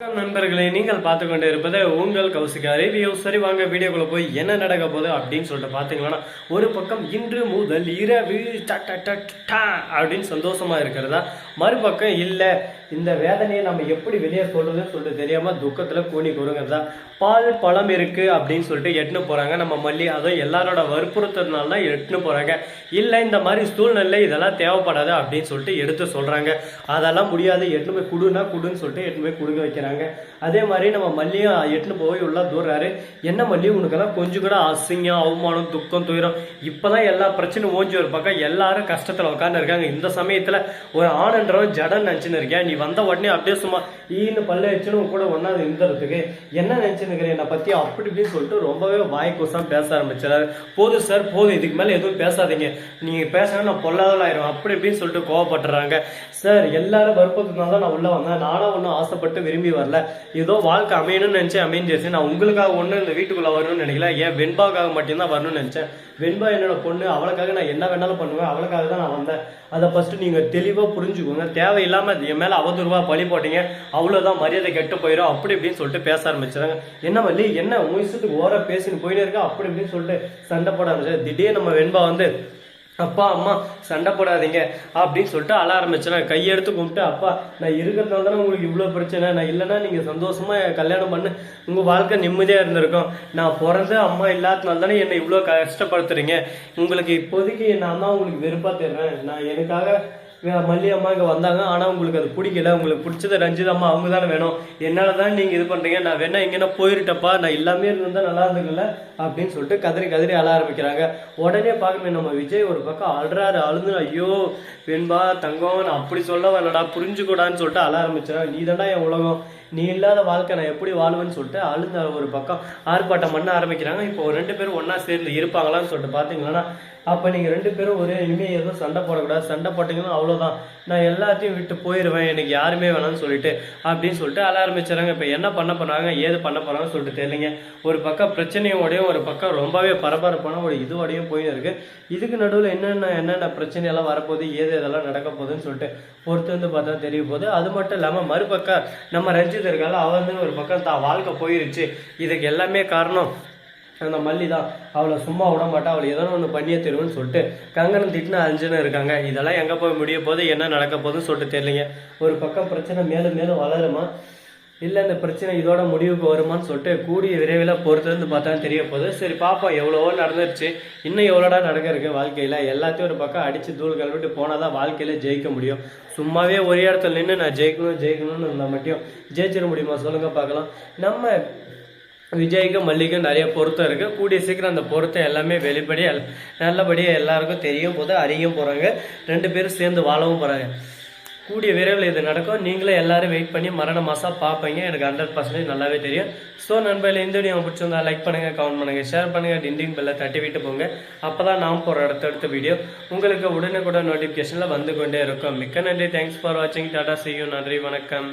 வணக்கம் நண்பர்களே நீங்கள் பார்த்து கொண்டு இருப்பது உங்கள் கௌசிகா ரிவ்யூ சரி வாங்க வீடியோக்குள்ள போய் என்ன நடக்க போகுது அப்படின்னு சொல்லிட்டு பார்த்தீங்கன்னா ஒரு பக்கம் இன்று முதல் இரவு ட ட அப்படின்னு சந்தோஷமா இருக்கிறதா? மறுபக்கம் இல்லை இந்த வேதனையை நம்ம எப்படி வெளியே சொல்றதுன்னு சொல்லிட்டு தெரியாம துக்கத்துல கூனி கொடுங்கிறதா பால் பழம் இருக்கு அப்படின்னு சொல்லிட்டு எட்டுன்னு போறாங்க. நம்ம மல்லி அதுவும் எல்லாரோட வற்புறுத்ததுனால தான் எட்டுன்னு போறாங்க. இல்லை இந்த மாதிரி சூழ்நிலை இதெல்லாம் தேவைப்படாது அப்படின்னு சொல்லிட்டு எடுத்து சொல்றாங்க. அதெல்லாம் முடியாது. எட்டுமே போய் குடுனா குடுன்னு சொல்லிட்டு எட்டுமே போய் வைக்கிறாங்க. வைக்கிறாங்க அதே மாதிரி நம்ம மல்லியும் எட்டுன்னு போய் உள்ள தூர்றாரு. என்ன மல்லி உனக்கெல்லாம் கொஞ்சம் கூட அசிங்கம் அவமானம் துக்கம் துயரம் இப்பதான் எல்லா பிரச்சனையும் ஓஞ்சி ஒரு பக்கம் எல்லாரும் கஷ்டத்துல உட்கார்ந்து இருக்காங்க. இந்த சமயத்துல ஒரு ஆனன்றவன் ஜடன் நினைச்சுன்னு இருக்கேன் நீ வந்த உடனே அப்படியே சும்மா ஈன்னு பல்ல வச்சுன்னு கூட ஒன்னா இருந்துறதுக்கு என்ன நினைச்சுன்னு என்னை பத்தி அப்படி இப்படின்னு சொல்லிட்டு ரொம்பவே வாய் கூசம் பேச ஆரம்பிச்சாரு போதும் சார் போதும் இதுக்கு மேல எதுவும் பேசாதீங்க. நீங்க பேசினா நான் பொல்லாதலாயிரும் அப்படி இப்படின்னு சொல்லிட்டு கோவப்படுறாங்க சார் எல்லாரும் வற்புறுத்தினால தான் நான் உள்ள வந்தேன். நானும் ஒன்றும் ஆசைப்பட்டு விரும்பி வரல. ஏதோ வாழ்க்கை அமையணும்னு நினைச்சேன் அமைஞ்சிருச்சு நான் உங்களுக்காக ஒன்று இந்த வீட்டுக்குள்ளே வரணும்னு நினைக்கல. ஏன் வெண்பாக்காக மட்டும்தான் வரணும்னு நினச்சேன். வெண்பா என்னோட பொண்ணு அவளுக்காக நான் என்ன வேணாலும் பண்ணுவேன் அவளுக்காக தான் நான் வந்தேன். அதை ஃபஸ்ட்டு நீங்கள் தெளிவாக புரிஞ்சுக்கோங்க. தேவையில்லாமல் என் மேலே அவதூறுவா பழி போட்டீங்க. அவ்வளோதான் மரியாதை கெட்டு போயிடும் அப்படி இப்படின்னு சொல்லிட்டு பேச ஆரம்பிச்சாங்க என்ன வள்ளி என்ன உன் இஷ்டத்துக்கு ஓர பேசின்னு போயினே இருக்கா? அப்படி இப்படின்னு சொல்லிட்டு சண்டை போட ஆரம்பிச்சு திடீர்னு நம்ம வெண்பா வந்து அப்பா அம்மா சண்டை போடாதீங்க அப்படின்னு சொல்லிட்டு அழ ஆரம்பிச்சேன். கையெடுத்து கும்பிட்டு அப்பா நான் இருக்கிறதுனால தானே உங்களுக்கு இவ்வளோ பிரச்சனை? நான் இல்லைன்னா நீங்கள் சந்தோஷமாக கல்யாணம் பண்ணு. உங்கள் வாழ்க்கை நிம்மதியாக இருந்திருக்கும். நான் பிறந்து அம்மா இல்லாதனால தானே என்னை இவ்வளோ கஷ்டப்படுத்துறீங்க. உங்களுக்கு இப்போதைக்கு நான் தான் உங்களுக்கு வெறுப்பாக தர்றேன் நான் எனக்காக மல்லி அம்மா இங்கே வந்தாங்க. ஆனால் உங்களுக்கு அது பிடிக்கல. உங்களுக்கு பிடிச்சது ரஞ்சித் அம்மா அவங்க தானே வேணும். என்னால் தான் நீங்கள் இது பண்ணுறீங்க நான் வேணா எங்கன்னா போயிருட்டப்பா நான் எல்லாமே இருந்தால் நல்லா இருந்துக்கல அப்படின்னு சொல்லிட்டு கதறி கதறி அழ ஆரம்பிக்கிறாங்க. உடனே பார்க்கணும் நம்ம விஜய் ஒரு பக்கம் அழுறாரு அழுது ஐயோ வெண்பா தங்கம் நான் அப்படி சொல்ல வரலடா புரிஞ்சுக்கூடான்னு சொல்லிட்டு அழ ஆரம்பிச்சிடறாங்க நீ என் உலகம். நீ இல்லாத வாழ்க்கை நான் எப்படி வாழுவேன்னு சொல்லிட்டு அழுந்த ஒரு பக்கம். ஆர்ப்பாட்டம் பண்ண ஆரம்பிக்கிறாங்க. இப்போ ஒரு ரெண்டு பேரும் ஒன்றா சேர்ந்து இருப்பாங்களான்னு சொல்லிட்டு பார்த்தீங்கன்னா அப்போ நீங்கள் ரெண்டு பேரும் ஒரே இனிமேல் எதுவும் சண்டை போடக்கூடாது. சண்டை போட்டீங்கன்னா அவ்வளோதான் நான் எல்லாத்தையும் விட்டு போயிடுவேன் எனக்கு யாருமே வேணாம்னு சொல்லிட்டு அப்படின்னு சொல்லிட்டு அழ ஆரம்பிச்சாங்க இப்போ என்ன பண்ண போறாங்க? ஏது பண்ண போகிறாங்கன்னு சொல்லிட்டு தெரியலைங்க. ஒரு பக்கம் பிரச்சனையோடையும் ஒரு பக்கம் ரொம்பவே பரபரப்பான ஒரு இதுவோடையும் போயின்னு இருக்கு. இதுக்கு நடுவில் என்னென்ன என்னென்ன பிரச்சனை எல்லாம் வரப்போகுது? ஏது இதெல்லாம் நடக்க போகுதுன்னு சொல்லிட்டு பொறுத்து வந்து பார்த்தா தெரிய போகுது. அது மட்டும் இல்லாமல் மறுபக்கம் நம்ம ரஞ்சித் இருக்கால அவ ஒரு பக்கம் தான் வாழ்க்கை போயிருச்சு. இதுக்கு எல்லாமே காரணம் அந்த மல்லி தான். அவளை சும்மா விட மாட்டா. அவளை ஏதோ ஒன்று பண்ணியே தருவேன்னு சொல்லிட்டு கங்கனம் திட்டின அஞ்சுன்னு இருக்காங்க. இதெல்லாம் எங்கே போய் முடிய போகுது? என்ன நடக்க போகுதுன்னு சொல்லிட்டு தெரியலைங்க. ஒரு பக்கம் பிரச்சனை மேலும் மேலும் வளருமா? இல்லை இந்த பிரச்சனை இதோட முடிவுக்கு வருமான்னு சொல்லிட்டு கூடிய விரைவில் பொறுத்திருந்து பார்த்தா தெரிய போகுது. சரி பார்ப்போம் எவ்வளவோ நடந்துருச்சு. இன்னும் எவ்வளோடா நடக்க இருக்கு வாழ்க்கையில்? எல்லாத்தையும் ஒரு பக்கம் அடித்து தூள் கழுவிட்டு போனால் தான் வாழ்க்கையில் ஜெயிக்க முடியும். சும்மாவே ஒரே இடத்துல நின்று நான் ஜெயிக்கணும் ஜெயிக்கணும்னு இருந்தால் மட்டும் ஜெயிச்சிட முடியுமா? சொல்லுங்கள் பார்க்கலாம். நம்ம விஜய்க்கும் மல்லிக்கும் நிறைய பொருத்தம் இருக்குது கூடிய சீக்கிரம் அந்த பொருத்தம் எல்லாமே வெளிப்படையாக நல்லபடியாக எல்லாருக்கும் தெரியும் போது அறியும் போகிறாங்க ரெண்டு பேரும் சேர்ந்து வாழவும் போகிறாங்க கூடிய விரைவில் இது நடக்கும். நீங்களே எல்லாரும் வெயிட் பண்ணி மரண மாதம் பார்ப்பீங்க எனக்கு ஹண்ட்ரட் பர்சன்டேஜ் நல்லாவே தெரியும். ஸோ நண்பர்களே இந்த வீடியோ பிடிச்சிருந்தா லைக் பண்ணுங்க கமெண்ட் பண்ணுங்க ஷேர் பண்ணுங்க டிண்டிங் பெல்ல தட்டி விட்டு போங்க. அப்போ தான் நாம் போகிற அடுத்தடுத்த வீடியோ உங்களுக்கு உடனுக்குடன் நோட்டிஃபிகேஷனில் வந்து கொண்டே இருக்கும். மிக்க நன்றி. தேங்க்ஸ் ஃபார் வாட்சிங் டாடா செய்யும் நன்றி வணக்கம்.